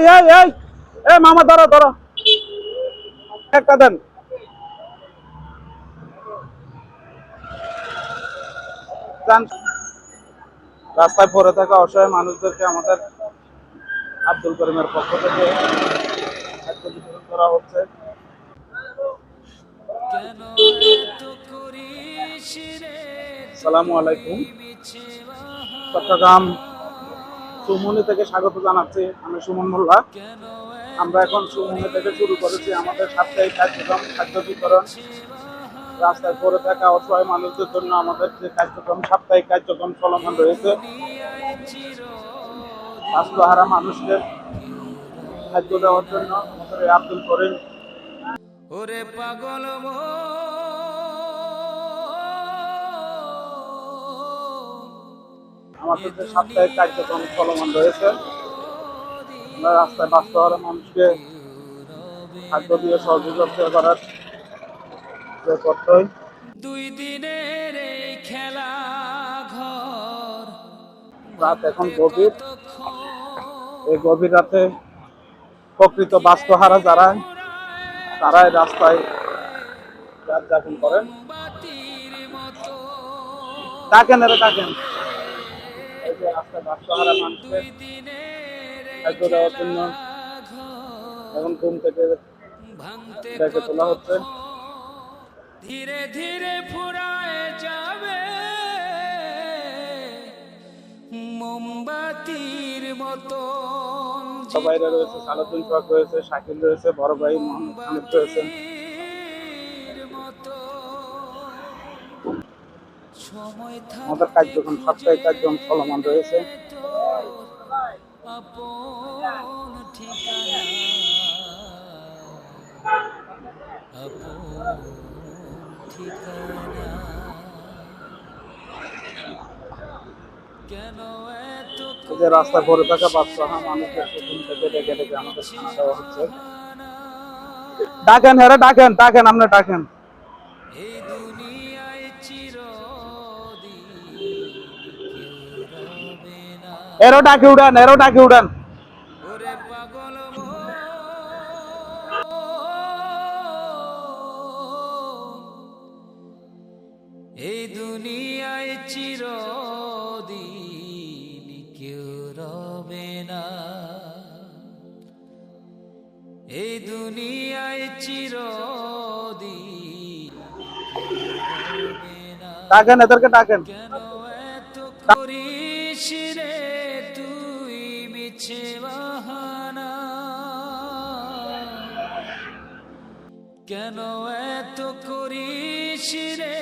এই এই এই। এই মামা ধরো ধরো। একটা দেন। রাস্তায় পড়ে থাকা অসহায় মানুষদেরকে আমাদের আব্দুল করিমের পক্ষ থেকে করা হচ্ছে। সালামু আলাইকুম। চট্টগ্রাম সুমনি থেকে স্বাগত জানাচ্ছি আমি সুমন মোল্লা। আমরা এখন সুমনি থেকে শুরু করেছি আমাদের সাপ্তাহিক কার্যক্রম খাদ্য বিতরণ রাস্তায় পড়ে থাকা অসহায় মানুষদের জন্য আমাদের যে কার্যক্রম, সাপ্তাহিক কার্যক্রম চলমান রয়েছে। স্বাস্থ্যহারা মানুষকে খাদ্য দেওয়ার জন্য আমাদের আব্দুল করিম। ওরে পাগল আমাদের যে সাপ্তাহিক কার্যক্রম চলমান রয়েছে আমরা রাস্তায় বাস্তবহারা মানুষকে খাদ্য দিয়ে সহযোগিতা করার যে কর্তব্য দুই দিনের এই খেলা ঘর রাত এখন গভীর। এই গভীর রাতে প্রকৃত বাস্তুহারা যারা তারাই রাস্তায় রাত যাপন করেন। ডাকেন এরা ডাকেন। দেওয়ার জন্য ঘর এখন ঘুম থেকে ডেকে তোলা হচ্ছে। ধীরে ধীরে ফুরায় যাবে। মোমবাতির মতো সবাইরা রয়েছে সালাতুল সোহাগ রয়েছে শাকিল রয়েছে বড় ভাই মোহাম্মদ হামিদ আমাদের কার্যক্রম সাপ্তাহিক কার্যক্রম চলমান রয়েছে। যে রাস্তায় পড়ে থাকা বাচ্চাহা মানুষদেরকে ঘুম থেকে ডেকে ডেকে আমাদের দেওয়া হচ্ছে। ডাকেন হ্যাঁ ডাকেন ডাকেন আপনি ডাকেন। এরো ডাকে উড়ান এরো ডাকে উড়ান। এই দুনিয়ায় চিরদিন কেউ রবে না। এই দুনিয়ায় চিরদিন কেউ রবে ডাকেন এদেরকে ডাকেন। কেন এত করিস রে? মিছে বাহানা। কেন এত করিস রে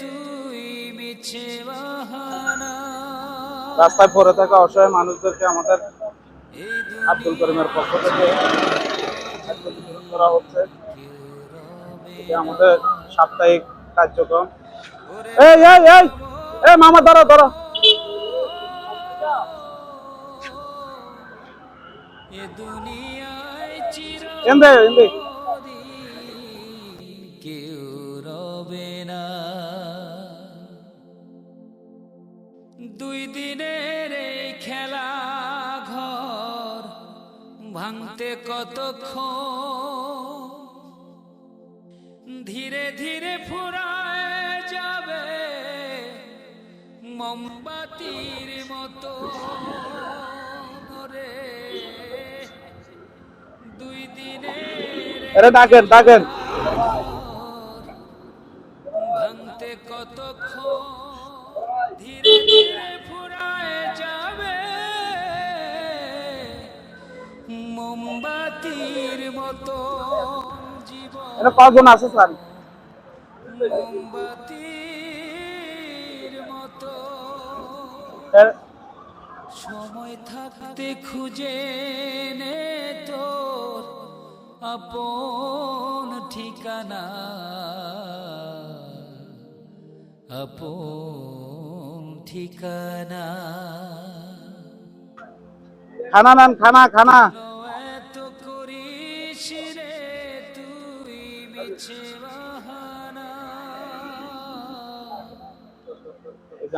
তুই মিছে বাহানা? রাস্তায় পড়ে থাকা অসহায় মানুষদেরকে আমাদের আব্দুল করিমের পক্ষ থেকে করা হচ্ছে। আমাদের সাপ্তাহিক কার্যক্রম। এই এই এই মামা ধরো ধরো এন্দে এন্দে কেউ রবে না। দুই দিনের এই খেলা ঘর ভাঙতে কতক্ষণ? ধীরে ধীরে ফুরায় যাবে মোমবাতির মতো রে এরে ডাকেন ডাকেন। ভাঙতে কতক্ষণ ধীরে ধীরে ফুরায় যাবে? মোমবাতির মতো জীবন এটা কজন আছে স্যার? মোমবাতির মতো সময় থাকতে খুঁজে নে তোর আপন ঠিকানা আপন ঠিকানা। খানা নেন খানা খানা। এত করিস রে তুই মিছে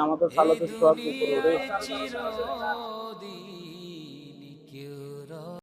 আমাদের রোডে চিরদিন কেউ